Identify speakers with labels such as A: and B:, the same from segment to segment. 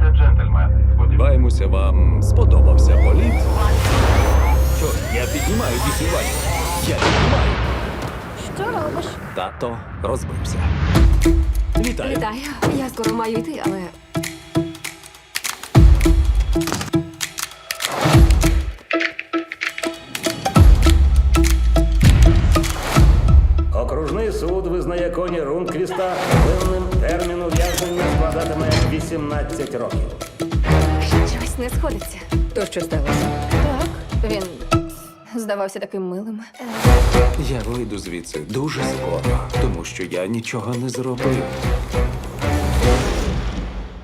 A: та джентльмени.
B: Сподіваємося, вам сподобався політ. Що, я піднімаю дісівання. Я піднімаю.
C: Що робиш?
B: Тато розбився. Вітаю.
C: Вітаю. Я скоро маю йти, але
D: Окружний суд визнає коні Рунквіста винним ув'язнення 18 років.
C: щось не сходиться.
E: То що сталося?
C: Так, він здавався таким милим.
B: Я вийду звідси дуже скоро, тому що я нічого не зробив.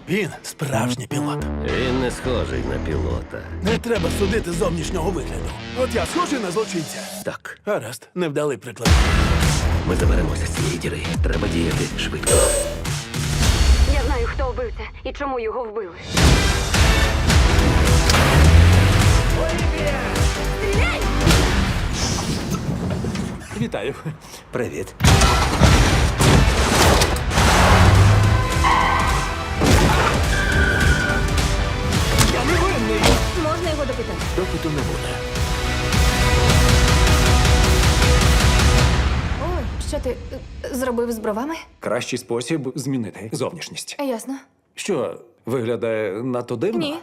F: Він справжній пілот.
G: Він не схожий на пілота.
F: Не треба судити зовнішнього вигляду. От я схожий на злочинця.
G: Так,
F: Гаразд, невдалий приклад.
G: ми заберемося з цієї діри. Треба діяти швидко.
C: Чому його вбили.
B: Вітаю.
G: Привіт.
B: Я не винний.
C: Можна його допитати?
B: Допиту не буде.
C: Ой, що ти е, зробив з бровами?
B: Кращий спосіб змінити зовнішність.
C: Ясно.
B: Що, виглядає надто дивно?
C: Ні,